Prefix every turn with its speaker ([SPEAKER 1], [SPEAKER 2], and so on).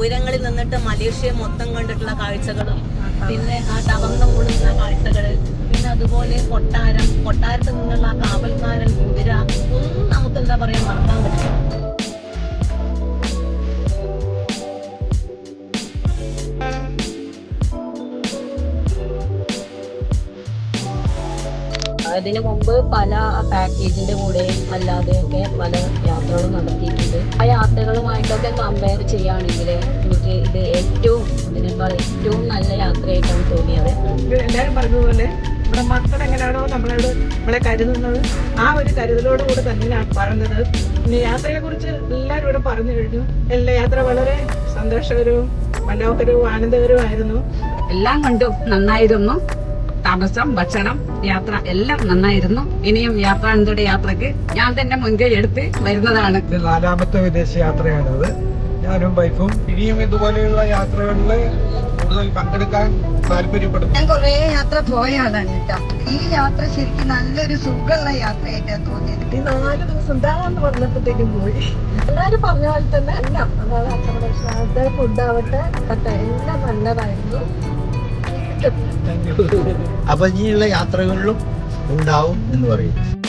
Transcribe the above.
[SPEAKER 1] ഉയരങ്ങളിൽ നിന്നിട്ട് മലേഷ്യ മൊത്തം കണ്ടിട്ടുള്ള കാഴ്ചകളും പിന്നെ ആ തകർന്നു കൂടുന്ന കാഴ്ചകൾ പിന്നെ അതുപോലെ കൊട്ടാരം കൊട്ടാരത്തിൽ നിന്നുള്ള കാവൽക്കാരൻ കുതിര ഒന്നും നമുക്ക് എന്താ പറയാ മറക്കാൻ പറ്റില്ല. അതിനു മുമ്പ് പല പാക്കേജിന്റെ കൂടെയും അല്ലാതെയൊക്കെ പല യാത്രകളും നടത്തിയിട്ടുണ്ട്. ആ യാത്രകളുമായിട്ടൊക്കെ കമ്പയർ ചെയ്യുകയാണെങ്കിൽ എനിക്ക് ഇത് ഏറ്റവും ഇതിനേക്കാൾ ഏറ്റവും നല്ല യാത്രയായിട്ടാണ് തോന്നിയത്.
[SPEAKER 2] എല്ലാവരും പറഞ്ഞതുപോലെ നമ്മുടെ മക്കൾ എങ്ങനെയാണോ നമ്മളോട് നമ്മളെ കരുതുന്നത്. ആ ഒരു കരുതലോട് കൂടെ തന്നെയാണ് പറഞ്ഞത്. പിന്നെ യാത്രയെ കുറിച്ച് എല്ലാവരും ഇവിടെ പറഞ്ഞു കഴിഞ്ഞു. എല്ലാ യാത്ര വളരെ സന്തോഷകരവും മനോഹരവും ആനന്ദകരവുമായിരുന്നു.
[SPEAKER 3] എല്ലാം കൊണ്ടും നന്നായിരുന്നു. താമസം ഭക്ഷണം യാത്ര എല്ലാം നന്നായിരുന്നു. ഇനിയും യാത്രാനന്ദയുടെ യാത്രയ്ക്ക് ഞാൻ തന്നെ മുൻകൈ എടുത്ത് വരുന്നതാണ്.
[SPEAKER 4] ഇത് നാലാമത്തെ വിദേശ യാത്രയാണിത്. ഞാനും വൈഫും ഇനിയും ഇതുപോലെയുള്ള യാത്രകളിൽ കൂടുതൽ പങ്കെടുക്കാൻ താല്പര്യപ്പെടുന്നു.
[SPEAKER 5] ഞാൻ കുറേ യാത്ര പോയാണ് കേട്ടോ. ഈ യാത്ര ശരിക്കും നല്ലൊരു സുഖമുള്ള യാത്രയായിട്ടാണ് തോന്നിയത്.
[SPEAKER 2] ഈ നാല് ദിവസം എന്താണെന്ന് പറഞ്ഞപ്പോഴത്തേക്കും പോയി. എല്ലാരും പറഞ്ഞ പോലെ തന്നെ എല്ലാം അതായത് അക്കോമഡേഷൻ ഫുഡ് ആവട്ടെ എല്ലാം നല്ലതായിരുന്നു.
[SPEAKER 4] അപ്പൊ ഇനിയുള്ള യാത്രകളിലും ഉണ്ടാവും എന്ന് പറയും.